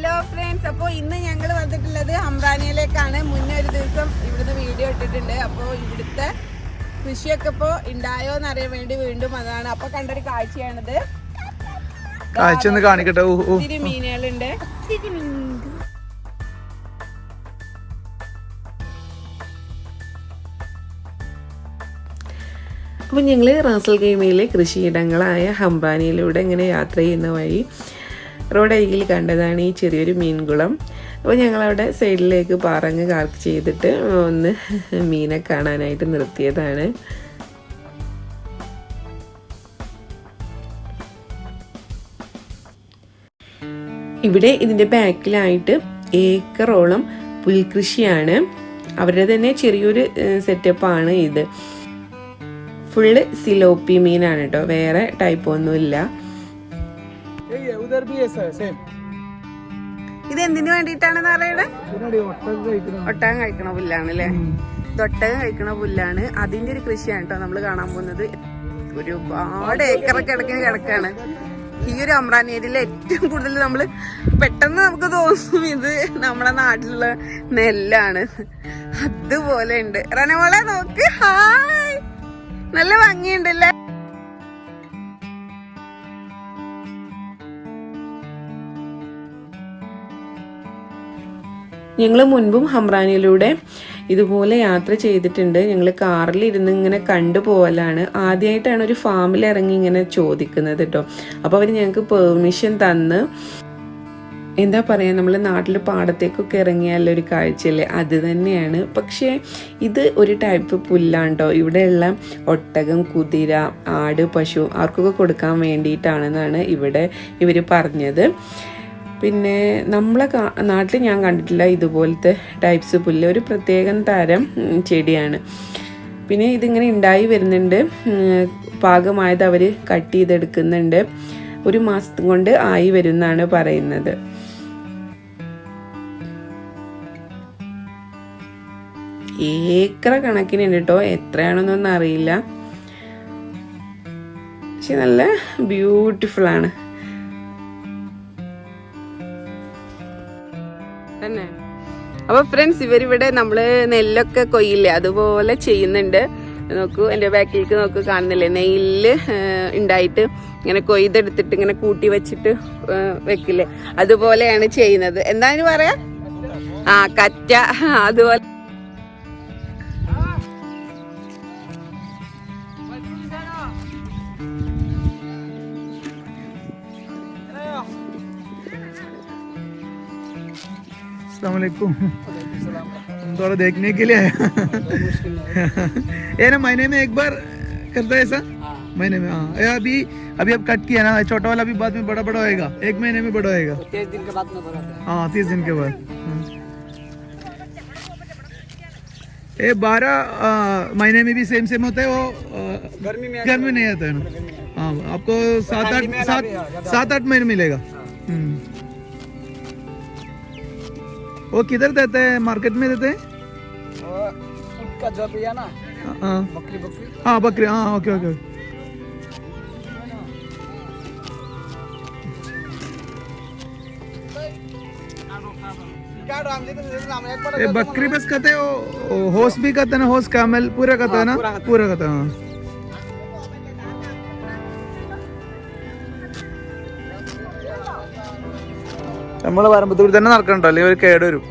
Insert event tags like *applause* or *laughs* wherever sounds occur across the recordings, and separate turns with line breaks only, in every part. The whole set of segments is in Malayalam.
ഹലോ ഫ്രണ്ട്സ് അപ്പോൾ ഇന്ന് ഞങ്ങൾ വന്നിട്ടുള്ളത് ഹംറാനിയിലേക്കാണ് മുന്നേ ഒരു ദിവസം ഇവിടുന്ന് വീഡിയോ ഇട്ടിട്ടുണ്ട്. അപ്പോൾ ഇവിടുത്തെ കൃഷിയൊക്കെ ഇപ്പോൾ ഉണ്ടായോ എന്നറിയാൻ വേണ്ടി വീണ്ടും അതാണ് അപ്പോൾ കണ്ടൊരു കാഴ്ചയാണിത്.
കാഴ്ച ഒന്ന് കാണിക്കട്ടെ.
ഒത്തിരി മീനുകളുണ്ട്.
അപ്പോൾ ഞങ്ങൾ റാസൽ ഗെയിമയിലെ കൃഷിയിടങ്ങളായ ഹംബാനിയിലൂടെ ഇങ്ങനെ യാത്ര ചെയ്യുന്ന വഴി റോഡ് അരികിൽ കണ്ടതാണ് ഈ ചെറിയൊരു മീൻകുളം. അപ്പോൾ ഞങ്ങളവിടെ സൈഡിലേക്ക് പാറങ്ങ് കാർക്ക് ചെയ്തിട്ട് ഒന്ന് മീനെ കാണാനായിട്ട് നിർത്തിയതാണ്. ഇവിടെ ഇതിന്റെ ബാക്കിലായിട്ട് ഏക്കറോളം പുൽകൃഷിയാണ്. അവരുടെ തന്നെ ചെറിയൊരു സെറ്റപ്പാണ് ഇത്. ഫുള്ള് സിലോപ്പി മീനാണ് കേട്ടോ. വേറെ ടൈപ്പ് ഒന്നുമില്ല.
यही है उधर भी ऐसा है सेम
ഇത് എന്തിനു വേണ്ടിയിട്ടാണെന്ന് പറയണേ
ഇതിനടി ഒട്ടകം കഴിക്കണം
ഒട്ടകം കഴിക്കണ പുല്ലാണ് അല്ലേ ഇത് ഒട്ടകം കഴിക്കണ പുല്ലാണ് അതിന്റെ ഒരു കൃഷിയാണ് കേട്ടോ നമ്മൾ കാണാൻ പോകുന്നത് ഒരുപാട് ഏക്കറൊക്കെ കിടക്കുന്ന കിടക്കാണ് ഈ ഒരു അമ്രാൻ ഏരിയയിൽ ഏറ്റവും കൂടുതൽ നമ്മൾ പെട്ടെന്ന് നമുക്ക് തോന്നും ഇത് നമ്മുടെ നാട്ടിലുള്ള നെല്ലാണ് അതുപോലെ ഉണ്ട് റനമോളെ നോക്ക് ഹായ് നല്ല ഭംഗിയുണ്ടല്ലേ
ഞങ്ങൾ മുൻപും ഹംറാനിലൂടെ ഇതുപോലെ യാത്ര ചെയ്തിട്ടുണ്ട്. ഞങ്ങൾ കാറിൽ ഇരുന്ന് ഇങ്ങനെ കണ്ടു പോകലാണ് ആദ്യമായിട്ടാണ് ഒരു ഫാമിൽ ഇറങ്ങി ഇങ്ങനെ ചോദിക്കുന്നത് കേട്ടോ അപ്പോൾ അവർ ഞങ്ങൾക്ക് പെർമിഷൻ തന്ന്. എന്താ പറയുക നമ്മൾ നാട്ടിൽ പാടത്തേക്കൊക്കെ ഇറങ്ങിയാലുള്ള ഒരു കാഴ്ചയല്ലേ? അത് തന്നെയാണ്. പക്ഷേ ഇത് ഒരു ടൈപ്പ് പുല്ലാണ്ടോ ഇവിടെയുള്ള ഒട്ടകം കുതിര ആട് പശു ആർക്കൊക്കെ കൊടുക്കാൻ വേണ്ടിയിട്ടാണെന്നാണ് ഇവിടെ ഇവർ പറഞ്ഞത്. പിന്നെ നമ്മളെ നാട്ടിൽ ഞാൻ കണ്ടിട്ടില്ല ഇതുപോലത്തെ ടൈപ്സ് പുല്ല്. ഒരു പ്രത്യേകം തരം ചെടിയാണ്. പിന്നെ ഇതിങ്ങനെ ഉണ്ടായി വരുന്നുണ്ട്. പാകമായത് അവർ കട്ട് ചെയ്തെടുക്കുന്നുണ്ട്. ഒരു മാസം കൊണ്ട് ആയി വരുന്നാണ് പറയുന്നത്. ഏക്കറ കണക്കിന് കേട്ടോ എത്രയാണെന്നൊന്നും അറിയില്ല. പക്ഷെ നല്ല ബ്യൂട്ടിഫുൾ ആണ്.
അപ്പൊ ഫ്രണ്ട്സ് ഇവരിവിടെ നമ്മൾ നെല്ലൊക്കെ കൊയ്യില്ലേ അതുപോലെ ചെയ്യുന്നുണ്ട്. നോക്കൂ എന്റെ ബാക്കിലേക്ക് നോക്കൂ കാണുന്നില്ലേ? നെയ്ല് ഉണ്ടായിട്ട് ഇങ്ങനെ കൊയ്തെടുത്തിട്ട് ഇങ്ങനെ കൂട്ടി വെച്ചിട്ട് വെക്കില്ലേ? അതുപോലെയാണ് ചെയ്യുന്നത്. എന്താണ് പറയാ? ആ കറ്റ അതുപോലെ
अस्सलाम थोड़ा देखने के लिए *laughs* ये ना महीने में एक बार करता है ऐसा? महीने में हाँ। अभी अभी अब कट किया ना छोटा वाला अभी बाद में बड़ा बड़ा होएगा। एक महीने में बड़ा होएगा। तीस दिन के बाद हाँ। तीस दिन के बाद। हाँ। ये बारह महीने में भी सेम सेम होता है वो गर्मी में गर्मी नहीं आता है ना? हाँ आपको सात आठ सात सात आठ महीने मिलेगा। हम्म। वो किधर देते हैं? मार्केट में देते हैं?
का जो भी है ना
हाँ।
बकरी बकरी।
हाँ बकरी हाँ ओके ओके।
है, एक बार
ये बकरी बस कहते हैं होस भी कहते ना होस कैमल पूरा कहता है ना? पूरा कहता है। നമ്മൾ വരുമ്പത്തൂർ തന്നെ നടക്കണ്ടോ അല്ലെങ്കിൽ ഒരു കേട് വരും.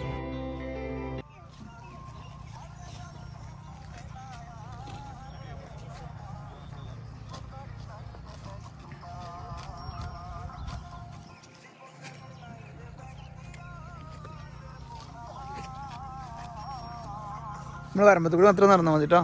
നമ്മൾ വരുമ്പത്തൂർ മാത്രം നടന്നാൽ മതി കേട്ടോ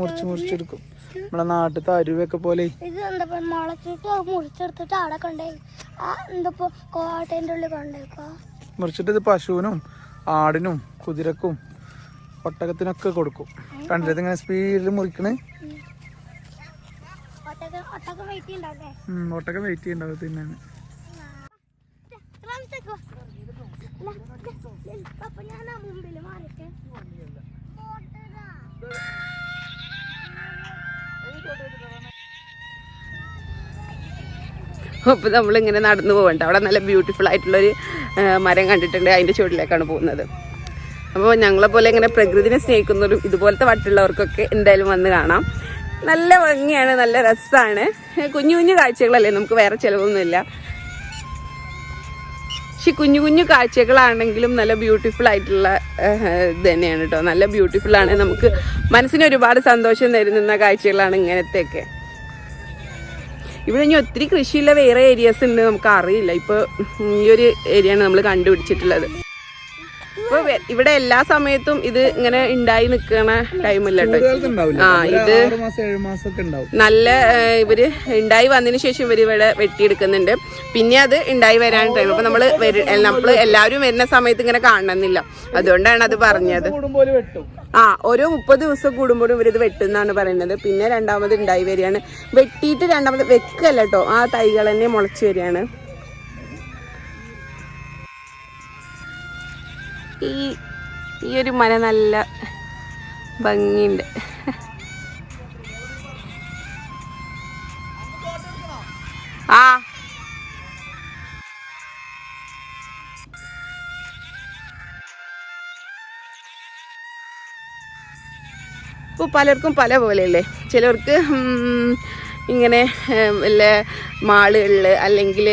മുറിച്ച് മുറിച്ചെടുക്കും. നമ്മുടെ നാട്ടിലത്തെ അരുവൊക്കെ പോലെ.
ഇത് എന്താ മുളച്ചിട്ട് മുറിച്ചെടുത്തിട്ട് അവിടെ കൊണ്ടുപോയി ആ എന്താ കോട്ടേന്റെ ഉള്ളിൽ കൊണ്ടുപോയിക്കോ
മുറിച്ചിട്ട് ഇത് പശുവിനും ആടിനും കുതിരക്കും ഒട്ടകത്തിനൊക്കെ കൊടുക്കും. കണ്ടിട്ട് ഇങ്ങനെ സ്പീഡിൽ മുറിക്കണേ?
ഒട്ടൊക്കെ വെയിറ്റ് ഉണ്ടാവും
തിന്നാൻ.
അപ്പൊ
അപ്പോൾ നമ്മളിങ്ങനെ നടന്നു പോകണ്ട അവിടെ നല്ല ബ്യൂട്ടിഫുൾ ആയിട്ടുള്ളൊരു മരം കണ്ടിട്ടുണ്ട്. അതിന്റെ ചുവട്ടിലേക്കാണ് പോകുന്നത്. അപ്പോൾ ഞങ്ങളെ പോലെ ഇങ്ങനെ പ്രകൃതിനെ സ്നേഹിക്കുന്നവരും ഇതുപോലത്തെ വട്ടുള്ളവർക്കൊക്കെ എന്തായാലും വന്ന് കാണാം. നല്ല ഭംഗിയാണ് നല്ല രസമാണ് കുഞ്ഞു കുഞ്ഞു കാഴ്ചകളല്ലേ നമുക്ക് വേറെ ചിലവൊന്നുമില്ല. പക്ഷെ കുഞ്ഞു കുഞ്ഞു കാഴ്ചകളാണെങ്കിലും നല്ല ബ്യൂട്ടിഫുൾ ആയിട്ടുള്ള ഇത് തന്നെയാണ് കേട്ടോ നല്ല ബ്യൂട്ടിഫുൾ ആണ്. നമുക്ക് മനസ്സിന് ഒരുപാട് സന്തോഷം തരുന്ന കാഴ്ചകളാണ് ഇങ്ങനത്തെയൊക്കെ. ഇവിടെ ഇനി ഒത്തിരി കൃഷിയുള്ള വേറെ ഏരിയാസ് ഉണ്ട് നമുക്ക് അറിയില്ല. ഇപ്പോൾ ഈ ഒരു ഏരിയയാണ് നമ്മൾ കണ്ടുപിടിച്ചിട്ടുള്ളത്. ഇപ്പോൾ ഇവിടെ എല്ലാ സമയത്തും ഇത് ഇങ്ങനെ ഉണ്ടായി നിക്കണ ടൈമില്ല ആ ഇത് നല്ല ഇവർ ഉണ്ടായി വന്നതിന് ശേഷം ഇവർ ഇവിടെ വെട്ടിയെടുക്കുന്നുണ്ട്. പിന്നെ അത് ഉണ്ടായി വരാൻ ടൈം അപ്പൊ നമ്മൾ നമ്മൾ എല്ലാവരും വരുന്ന സമയത്ത് ഇങ്ങനെ കാണണമെന്നില്ല അതുകൊണ്ടാണ് അത് പറഞ്ഞത്. ആ ഓരോ മുപ്പത് ദിവസം കൂടുമ്പോഴും ഇവരിത് വെട്ടുന്നാണ് പറയുന്നത് പിന്നെ രണ്ടാമത് ഉണ്ടായി വരികയാണ്. വെട്ടിയിട്ട് രണ്ടാമത് വെക്കല്ല കേട്ടോ ആ തൈകൾ തന്നെ മുളച്ചു വരികയാണ്. ഈ ഈ ഒരു മല നല്ല ഭംഗിയുണ്ട്. ആ. ഇപ്പോൾ പലർക്കും പല പോലെയല്ലേ? ചിലർക്ക് ഇങ്ങനെ വല്ല മാളുകളിൽ അല്ലെങ്കിൽ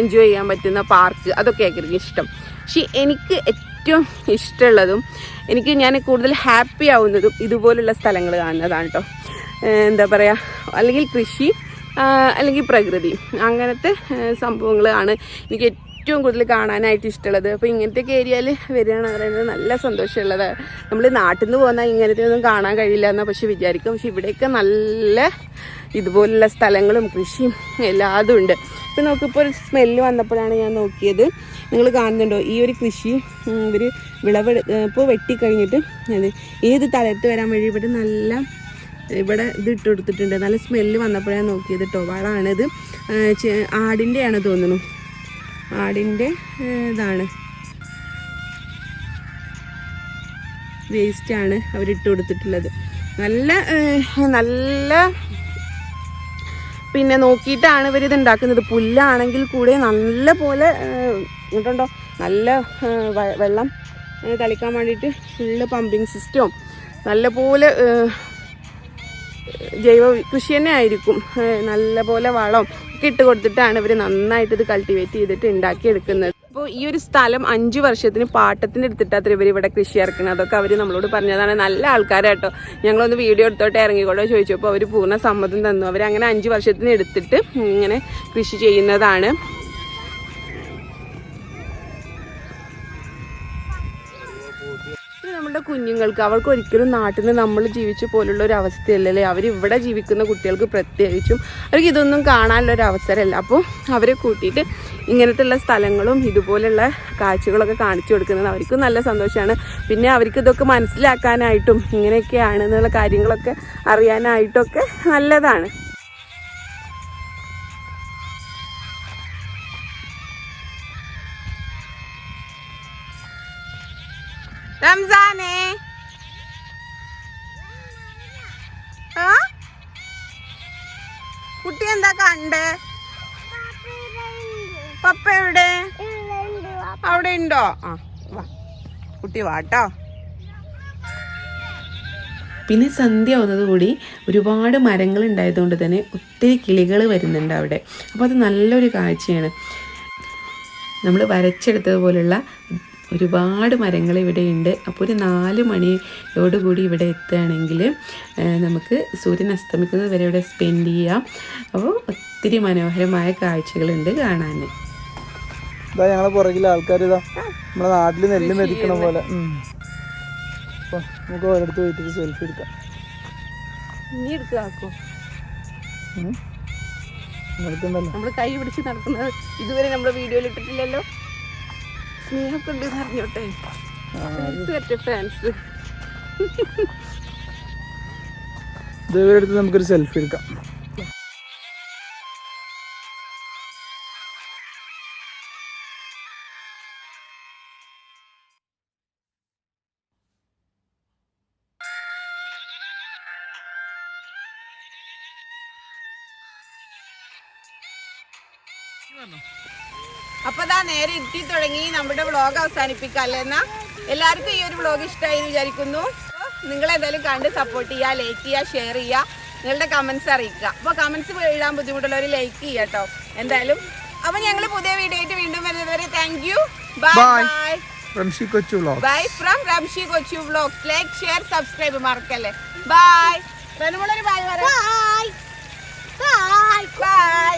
എൻജോയ് ചെയ്യാൻ പറ്റുന്ന പാർക്ക് അതൊക്കെ ആയിരിക്കും ഇഷ്ടം. പക്ഷെ എനിക്ക് ഏറ്റവും ഇഷ്ടമുള്ളതും എനിക്ക് ഞാൻ കൂടുതൽ ഹാപ്പി ആവുന്നതും ഇതുപോലുള്ള സ്ഥലങ്ങൾ കാണുന്നതാണ് കേട്ടോ എന്താ പറയുക അല്ലെങ്കിൽ കൃഷി അല്ലെങ്കിൽ പ്രകൃതി. അങ്ങനത്തെ സംഭവങ്ങളാണ് എനിക്ക് ഏറ്റവും കൂടുതൽ കാണാനായിട്ട് ഇഷ്ടമുള്ളത്. അപ്പോൾ ഇങ്ങനത്തെ ഏരിയയിൽ വരികയാണെന്ന് പറയുന്നത് നല്ല സന്തോഷമുള്ളത്. നമ്മൾ നാട്ടിൽ നിന്ന് പോകുന്ന ഇങ്ങനത്തെ ഒന്നും കാണാൻ കഴിയില്ല എന്നാൽ പക്ഷെ വിചാരിക്കും. പക്ഷെ ഇവിടെയൊക്കെ നല്ല ഇതുപോലുള്ള സ്ഥലങ്ങളും കൃഷിയും എല്ലാതും ഉണ്ട്. ഇപ്പം നമുക്കിപ്പോൾ ഒരു സ്മെല്ല് വന്നപ്പോഴാണ് ഞാൻ നോക്കിയത്. നിങ്ങൾ കാണുന്നുണ്ടോ? ഈ ഒരു കൃഷി ഇവർ വിളവ് ഇപ്പോൾ വെട്ടിക്കഴിഞ്ഞിട്ട് അത് ഏത് തലത്ത് വരാൻ വഴി ഇവിടെ നല്ല ഇവിടെ ഇത് ഇട്ട് കൊടുത്തിട്ടുണ്ട്. നല്ല സ്മെല്ല് വന്നപ്പോഴാണ് നോക്കിയത് കേട്ടോ. വളമാണിത് ആടിന്റെയാണ് തോന്നുന്നു. ആടിന്റെ ഇതാണ്. വേസ്റ്റാണ് അവരിട്ട് കൊടുത്തിട്ടുള്ളത്. നല്ല നല്ല പിന്നെ നോക്കിയിട്ടാണ് ഇവർ ഇത് ഉണ്ടാക്കുന്നത് പുല്ലാണെങ്കിൽ കൂടെ നല്ല പോലെ ഇങ്ങോട്ടുണ്ടോ? നല്ല വെള്ളം തളിക്കാൻ വേണ്ടിയിട്ട് ഫുള്ള് പമ്പിങ് സിസ്റ്റവും നല്ല പോലെ ജൈവ കൃഷി തന്നെ ആയിരിക്കും. നല്ല പോലെ വളം. ഒക്കെ ഇട്ട് കൊടുത്തിട്ടാണ് ഇവർ നന്നായിട്ട് ഇത് കൾട്ടിവേറ്റ് ചെയ്തിട്ട് ഉണ്ടാക്കിയെടുക്കുന്നത്. അപ്പോൾ ഈ ഒരു സ്ഥലം അഞ്ച് വർഷത്തിന് പാട്ടത്തിന് എടുത്തിട്ടാത്ര ഇവർ ഇവിടെ കൃഷി ഇറക്കുന്നത്. അതൊക്കെ അവർ നമ്മളോട് പറഞ്ഞതാണ്. നല്ല ആൾക്കാരാട്ടോ ഞങ്ങളൊന്ന് വീഡിയോ എടുത്തോട്ട് ഇറങ്ങിക്കോളോ ചോദിച്ചപ്പോൾ അവർ പൂർണ സമ്മതം തന്നു. അവർ അങ്ങനെ അഞ്ച് വർഷത്തിന് എടുത്തിട്ട് ഇങ്ങനെ കൃഷി ചെയ്യുന്നതാണ്. കുഞ്ഞുങ്ങൾക്ക് അവർക്ക് ഒരിക്കലും നാട്ടിൽ നമ്മൾ ജീവിച്ച പോലുള്ള ഒരു അവസ്ഥയല്ലല്ലേ? ഇവിടെ ജീവിക്കുന്ന കുട്ടികൾക്ക് പ്രത്യേകിച്ചും അവർക്ക് ഇതൊന്നും കാണാനുള്ള ഒരു അവസരമല്ല. അപ്പോൾ അവരെ കൂട്ടിയിട്ട് ഇങ്ങനത്തെ ഉള്ള സ്ഥലങ്ങളും ഇതുപോലെയുള്ള കാഴ്ചകളൊക്കെ കാണിച്ചു കൊടുക്കുന്നത് അവർക്കും നല്ല സന്തോഷമാണ്. പിന്നെ അവർക്ക് ഇതൊക്കെ മനസ്സിലാക്കാനായിട്ടും ഇങ്ങനെയൊക്കെയാണ് എന്നുള്ള കാര്യങ്ങളൊക്കെ അറിയാനായിട്ടൊക്കെ നല്ലതാണ്. കുട്ടി എന്താ കണ്ടേ? പപ്പ എവിടെ? അവിടെ ഉണ്ടോ? ആ വാ. കുട്ടി വാട്ടോ
പിന്നെ സന്ധ്യ ആവുന്നതുകൂടി ഒരുപാട് മരങ്ങൾ ഉണ്ടായതുകൊണ്ട് തന്നെ ഒത്തിരി കിളികൾ വരുന്നുണ്ട് അവിടെ. അപ്പോൾ അത് നല്ലൊരു കാഴ്ചയാണ്. നമ്മൾ വരച്ചെടുത്തതുപോലുള്ള ഒരുപാട് മരങ്ങൾ ഇവിടെ ഉണ്ട് അപ്പോൾ ഒരു നാല് മണിയോടുകൂടി ഇവിടെ എത്തുകയാണെങ്കിൽ നമുക്ക് സൂര്യൻ അസ്തമിക്കുന്നത് വരെ ഇവിടെ സ്പെൻഡ് ചെയ്യാം. അപ്പോൾ ഒത്തിരി മനോഹരമായ കാഴ്ചകളുണ്ട് കാണാൻ.
ഇതാ ഞങ്ങളെ പുറകിലെ ആൾക്കാർ ഇതാ. നമ്മുടെ നാട്ടിൽ നെല്ല് മെതിക്കണ പോലെ. അപ്പോൾ അപ്പൊ നമുക്ക് ഓരോരുത്തർ പോയിട്ട് സെൽഫി എടുക്കാം.
നീ എടുക്കാക്കോ. നമ്മൾ കൈ പിടിച്ച് നടക്കുന്നത് ഇതുവരെ നമ്മുടെ വീഡിയോയിൽ ഇട്ടിട്ടില്ലല്ലോ. സ്നേഹമൊക്കെ ഉണ്ട് അറിഞ്ഞോട്ടെ
ഫാൻസ് ഇവരെടുത്ത് നമുക്കൊരു സെൽഫി എടുക്കാം Bueno.
അപ്പൊ ദാ നേരെ ഇട്ടി തുടങ്ങി നമ്മുടെ വ്ളോഗ് അവസാനിപ്പിക്കല്ലേ എന്നാ എല്ലാവർക്കും ഈ ഒരു വ്ളോഗ് ഇഷ്ടമായി എന്ന് വിചാരിക്കുന്നു. നിങ്ങൾ എന്തായാലും കണ്ട് സപ്പോർട്ട് ചെയ്യുക ലൈക്ക് ചെയ്യുക ഷെയർ ചെയ്യുക നിങ്ങളുടെ കമന്റ്സ് അറിയിക്കുക. അപ്പോൾ കമന്റ്സ് എഴുതാൻ ബുദ്ധിമുട്ടുള്ളവർ ലൈക്ക് ചെയ്യുക കേട്ടോ എന്തായാലും അപ്പൊ ഞങ്ങൾ പുതിയ വീഡിയോ ആയിട്ട് വീണ്ടും വരുന്നത് വരെ thank you
bye bye.
Bye from Ramshi കൊച്ചു വ്ലോഗ്സ് ലൈക്ക് ഷെയർ സബ്സ്ക്രൈബ് മറക്കല്ലേ. ബൈ റനുമുള്ളൊരു ബൈ
ബൈ ബൈ
ബൈ